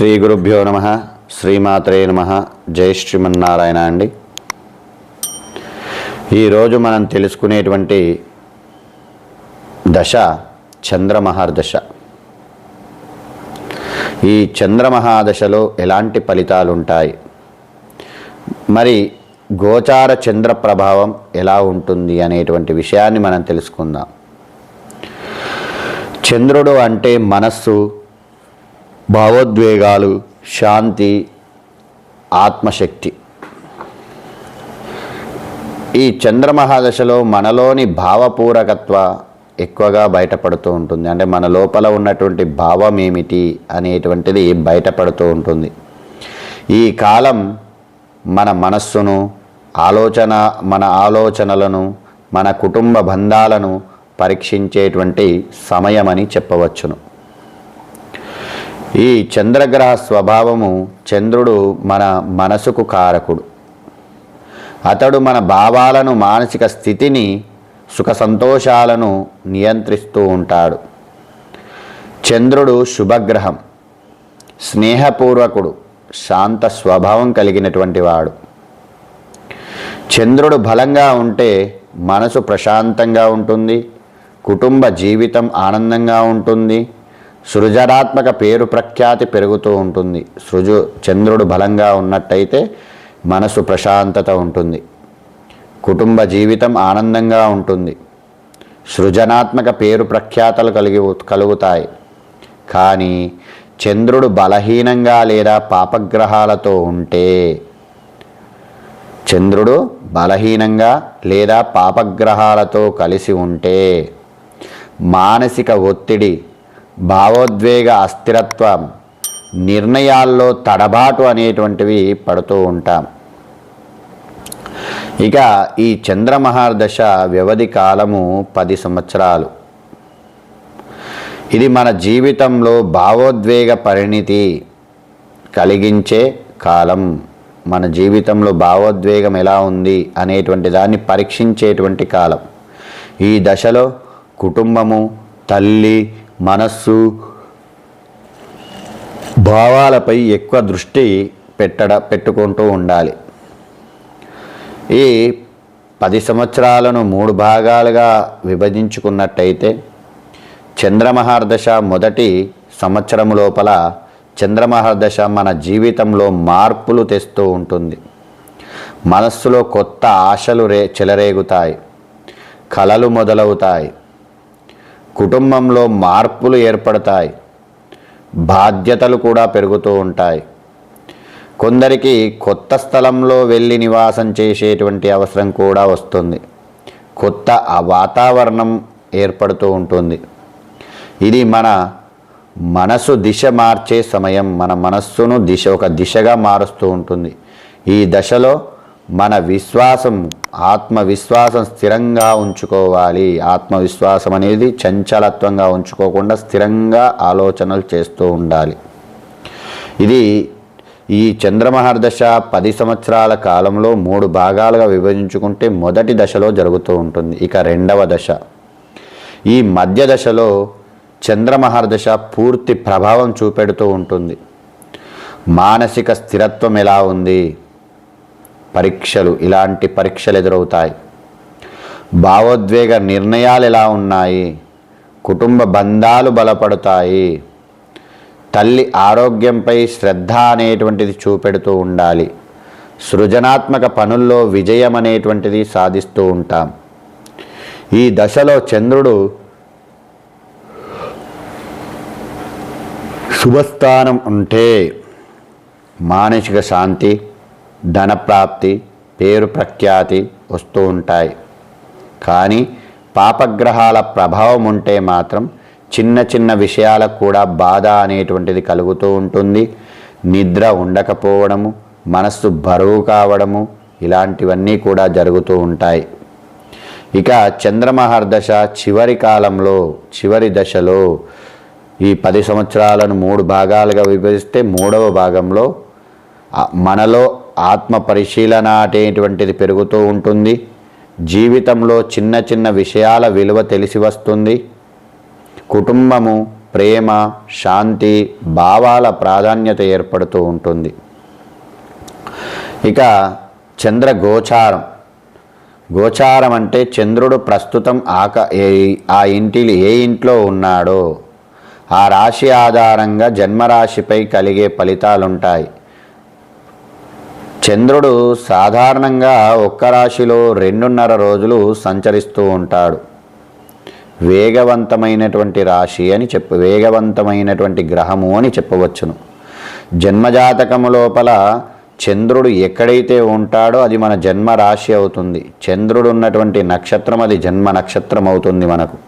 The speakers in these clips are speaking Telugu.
శ్రీ గురుభ్యో నమ శ్రీమాత్రే నమ జై శ్రీమన్నారాయణ అండి ఈరోజు మనం తెలుసుకునేటువంటి దశ చంద్రమహార్దశ ఈ చంద్రమహాదశలో ఎలాంటి ఫలితాలు ఉంటాయి మరి గోచార చంద్ర ప్రభావం ఎలా ఉంటుంది అనేటువంటి విషయాన్ని మనం తెలుసుకుందాం. చంద్రుడు అంటే మనస్సు భావోద్వేగాలు శాంతి ఆత్మశక్తి. ఈ చంద్రమహాదశలో మనలోని భావపూరకత్వ ఎక్కువగా బయటపడుతూ ఉంటుంది. అంటే మన లోపల ఉన్నటువంటి భావం ఏమిటి అనేటువంటిది బయటపడుతూ ఉంటుంది. ఈ కాలం మన మనస్సును ఆలోచన మన ఆలోచనలను మన కుటుంబ బంధాలను పరీక్షించేటువంటి సమయమని చెప్పవచ్చును. ఈ చంద్రగ్రహ స్వభావము చంద్రుడు మన మనసుకు కారకుడు. అతడు మన భావాలను మానసిక స్థితిని సుఖ సంతోషాలను నియంత్రిస్తూ ఉంటాడు. చంద్రుడు శుభగ్రహం స్నేహపూర్వకుడు శాంత స్వభావం కలిగినటువంటి వాడు. చంద్రుడు బలంగా ఉంటే మనసు ప్రశాంతంగా ఉంటుంది కుటుంబ జీవితం ఆనందంగా ఉంటుంది సృజనాత్మక పేరు ప్రఖ్యాతి పెరుగుతూ ఉంటుంది. సృజు చంద్రుడు బలంగా ఉన్నట్టయితే మనసు ప్రశాంతత ఉంటుంది. కుటుంబ జీవితం ఆనందంగా ఉంటుంది. సృజనాత్మక పేరు ప్రఖ్యాతలు కలిగి కలుగుతాయి. కానీ చంద్రుడు బలహీనంగా లేదా పాపగ్రహాలతో ఉంటే చంద్రుడు బలహీనంగా లేదా పాపగ్రహాలతో కలిసి ఉంటే మానసిక ఒత్తిడి భావోద్వేగ అస్థిరత్వం నిర్ణయాల్లో తడబాటు అనేటువంటివి పడుతూ ఉంటాం. ఇక ఈ చంద్రమహార్దశ వ్యవధి కాలము పది సంవత్సరాలు. ఇది మన జీవితంలో భావోద్వేగ పరిణితి కలిగించే కాలం. మన జీవితంలో భావోద్వేగం ఎలా ఉంది అనేటువంటి దాన్ని పరీక్షించేటువంటి కాలం. ఈ దశలో కుటుంబము తల్లి మనస్సు భావాలపై ఎక్కువ దృష్టి పెట్టడ పెట్టుకుంటూ ఉండాలి. ఈ పది సంవత్సరాలను మూడు భాగాలుగా విభజించుకున్నట్టయితే చంద్రమహార్దశ మొదటి సంవత్సరం లోపల చంద్రమహార్దశ మన జీవితంలో మార్పులు తెస్తూ ఉంటుంది. మనస్సులో కొత్త ఆశలు రే చెలరేగుతాయి. కళలు మొదలవుతాయి. కుటుంబంలో మార్పులు ఏర్పడతాయి. బాధ్యతలు కూడా పెరుగుతూ ఉంటాయి. కొందరికి కొత్త స్థలంలో వెళ్ళి నివాసం చేసేటువంటి అవసరం కూడా వస్తుంది. కొత్త ఆ వాతావరణం ఏర్పడుతూ ఉంటుంది. ఇది మన మనసు దిశ మార్చే సమయం మన మనస్సును దిశ ఒక దిశగా మారుస్తూ ఉంటుంది. ఈ దశలో మన విశ్వాసం ఆత్మవిశ్వాసం స్థిరంగా ఉంచుకోవాలి. ఆత్మవిశ్వాసం అనేది చంచలత్వంగా ఉంచుకోకుండా స్థిరంగా ఆలోచనలు చేస్తూ ఉండాలి. ఇది ఈ చంద్రమహర్దశ పది సంవత్సరాల కాలంలో మూడు భాగాలుగా విభజించుకుంటే మొదటి దశలో జరుగుతూ ఉంటుంది. ఇక రెండవ దశ. ఈ మధ్య దశలో చంద్రమహర్దశ పూర్తి ప్రభావం చూపెడుతూ ఉంటుంది. మానసిక స్థిరత్వం ఎలా ఉంది? పరీక్షలు ఇలాంటి పరీక్షలు ఎదురవుతాయి. భావోద్వేగ నిర్ణయాలు ఎలా ఉన్నాయి? కుటుంబ బంధాలు బలపడతాయి. తల్లి ఆరోగ్యంపై శ్రద్ధ అనేటువంటిది చూపెడుతూ ఉండాలి. సృజనాత్మక పనుల్లో విజయం అనేటువంటిది సాధిస్తూ ఉంటాం. ఈ దశలో చంద్రుడు శుభస్థానం ఉంటే మానసిక శాంతి ధనప్రాప్తి పేరు ప్రఖ్యాతి వస్తూ ఉంటాయి. కానీ పాపగ్రహాల ప్రభావం ఉంటే మాత్రం చిన్న చిన్న విషయాలకు కూడా బాధ అనేటువంటిది కలుగుతూ ఉంటుంది. నిద్ర ఉండకపోవడము మనస్సు బరువు కావడము ఇలాంటివన్నీ కూడా జరుగుతూ ఉంటాయి. ఇక చంద్రమహర్దశ చివరి కాలంలో చివరి దశలో ఈ పది సంవత్సరాలను మూడు భాగాలుగా విభజిస్తే మూడవ భాగంలో మనలో ఆత్మ పరిశీలన అనేటువంటిది పెరుగుతూ ఉంటుంది. జీవితంలో చిన్న చిన్న విషయాల విలువ తెలిసి వస్తుంది. కుటుంబము ప్రేమ శాంతి భావాల ప్రాధాన్యత ఏర్పడుతూ ఉంటుంది. ఇక చంద్ర గోచారం. గోచారం అంటే చంద్రుడు ప్రస్తుతం ఆక ఏ- ఆ ఇంటి ఏ ఇంట్లో ఉన్నాడో. ఆ రాశి ఆధారంగా జన్మరాశిపై కలిగే ఫలితాలుంటాయి. చంద్రుడు సాధారణంగా ఒక్క రాశిలో రెండున్నర రోజులు సంచరిస్తూ ఉంటాడు. వేగవంతమైనటువంటి రాశి అని చెప్పు వేగవంతమైనటువంటి గ్రహము అని చెప్పవచ్చును. జన్మజాతకము లోపల చంద్రుడు ఎక్కడైతే ఉంటాడో అది మన జన్మ రాశి అవుతుంది. చంద్రుడు ఉన్నటువంటి నక్షత్రం అది జన్మ నక్షత్రం అవుతుంది మనకు.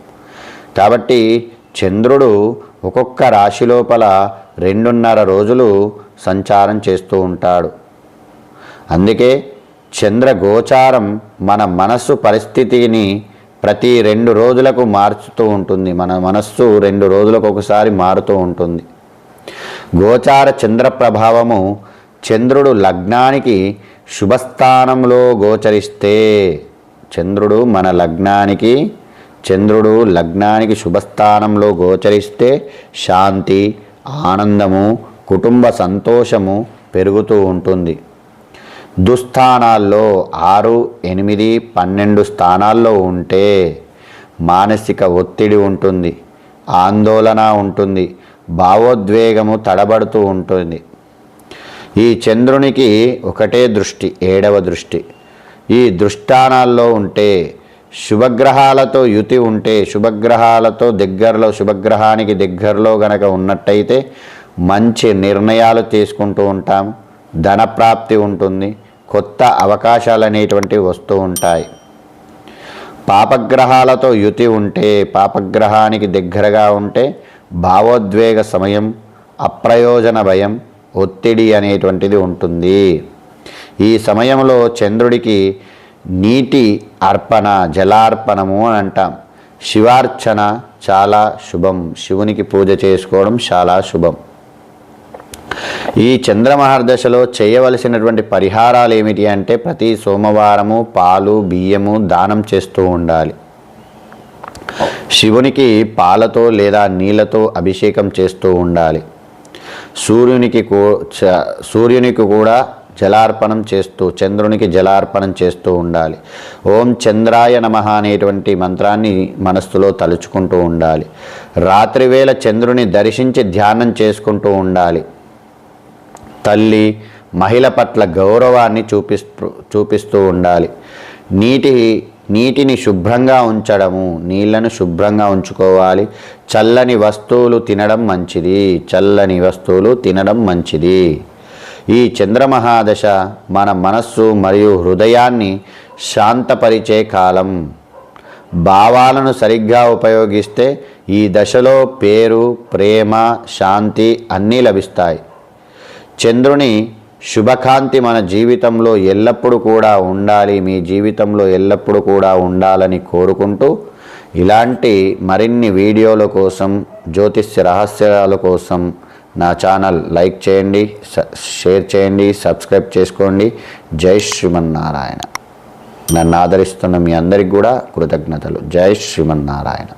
కాబట్టి చంద్రుడు ఒక్కొక్క రాశి లోపల రెండున్నర రోజులు సంచారం చేస్తూ ఉంటాడు. అందుకే చంద్రగోచారం మన మనస్సు పరిస్థితిని ప్రతి రెండు రోజులకు మార్చుతూ ఉంటుంది. మన మనస్సు రెండు రోజులకు ఒకసారి మారుతూ ఉంటుంది. గోచార చంద్ర ప్రభావము చంద్రుడు లగ్నానికి శుభస్థానంలో గోచరిస్తే చంద్రుడు మన లగ్నానికి చంద్రుడు లగ్నానికి శుభస్థానంలో గోచరిస్తే శాంతి ఆనందము కుటుంబ సంతోషము పెరుగుతూ ఉంటుంది. దుస్థానాల్లో ఆరు ఎనిమిది పన్నెండు స్థానాల్లో ఉంటే మానసిక ఒత్తిడి ఉంటుంది ఆందోళన ఉంటుంది భావోద్వేగము తడబడుతూ ఉంటుంది. ఈ చంద్రునికి ఒకటే దృష్టి ఏడవ దృష్టి. ఈ దృష్టానాల్లో ఉంటే శుభగ్రహాలతో యుతి ఉంటే శుభగ్రహాలతో దగ్గరలో శుభగ్రహానికి దగ్గరలో గనక ఉన్నట్టయితే మంచి నిర్ణయాలు తీసుకుంటూ ఉంటాం. ధనప్రాప్తి ఉంటుంది కొత్త అవకాశాలు అనేటువంటివి వస్తూ ఉంటాయి. పాపగ్రహాలతో యుతి ఉంటే పాపగ్రహానికి దగ్గరగా ఉంటే భావోద్వేగ సమయం అప్రయోజన భయం ఒత్తిడి అనేటువంటిది ఉంటుంది. ఈ సమయంలో చంద్రుడికి నీటి అర్పణ జలార్పణము అని అంటాం. శివార్చన చాలా శుభం. శివునికి పూజ చేసుకోవడం చాలా శుభం. ఈ చంద్రమహర్దశలో చేయవలసినటువంటి పరిహారాలు ఏమిటి అంటే ప్రతి సోమవారము పాలు బియ్యము దానం చేస్తూ ఉండాలి. శివునికి పాలతో లేదా నీళ్ళతో అభిషేకం చేస్తూ ఉండాలి. సూర్యునికి చ- సూర్యునికి కూడా జలార్పణం చేస్తూ చంద్రునికి జలార్పణం చేస్తూ ఉండాలి. ఓం చంద్రాయ నమః అనేటువంటి మంత్రాన్ని మనస్సులో తలుచుకుంటూ ఉండాలి. రాత్రివేళ చంద్రుని దర్శించి ధ్యానం చేసుకుంటూ ఉండాలి. తల్లి మహిళ పట్ల గౌరవాన్ని చూపిస్తూ చూపిస్తూ ఉండాలి. నీటి నీటిని శుభ్రంగా ఉంచడము నీళ్ళను శుభ్రంగా ఉంచుకోవాలి. చల్లని వస్తువులు తినడం మంచిది. చల్లని వస్తువులు తినడం మంచిది. ఈ చంద్రమహాదశ మన మనస్సు మరియు హృదయాన్ని శాంతపరిచే కాలం. భావాలను సరిగ్గా ఉపయోగిస్తే ఈ దశలో పేరు ప్రేమ శాంతి అన్నీ లభిస్తాయి. చంద్రుని శుభకాంతి మన జీవితంలో ఎల్లప్పుడూ కూడా ఉండాలి మీ జీవితంలో ఎల్లప్పుడూ కూడా ఉండాలని కోరుకుంటూ ఇలాంటి మరిన్ని వీడియోల కోసం జ్యోతిష్య రహస్యాల కోసం నా ఛానల్ లైక్ చేయండి షేర్ చేయండి సబ్స్క్రైబ్ చేసుకోండి. జై శ్రీమన్నారాయణ. నన్ను ఆదరిస్తున్న మీ అందరికి కూడా కృతజ్ఞతలు. జై శ్రీమన్నారాయణ.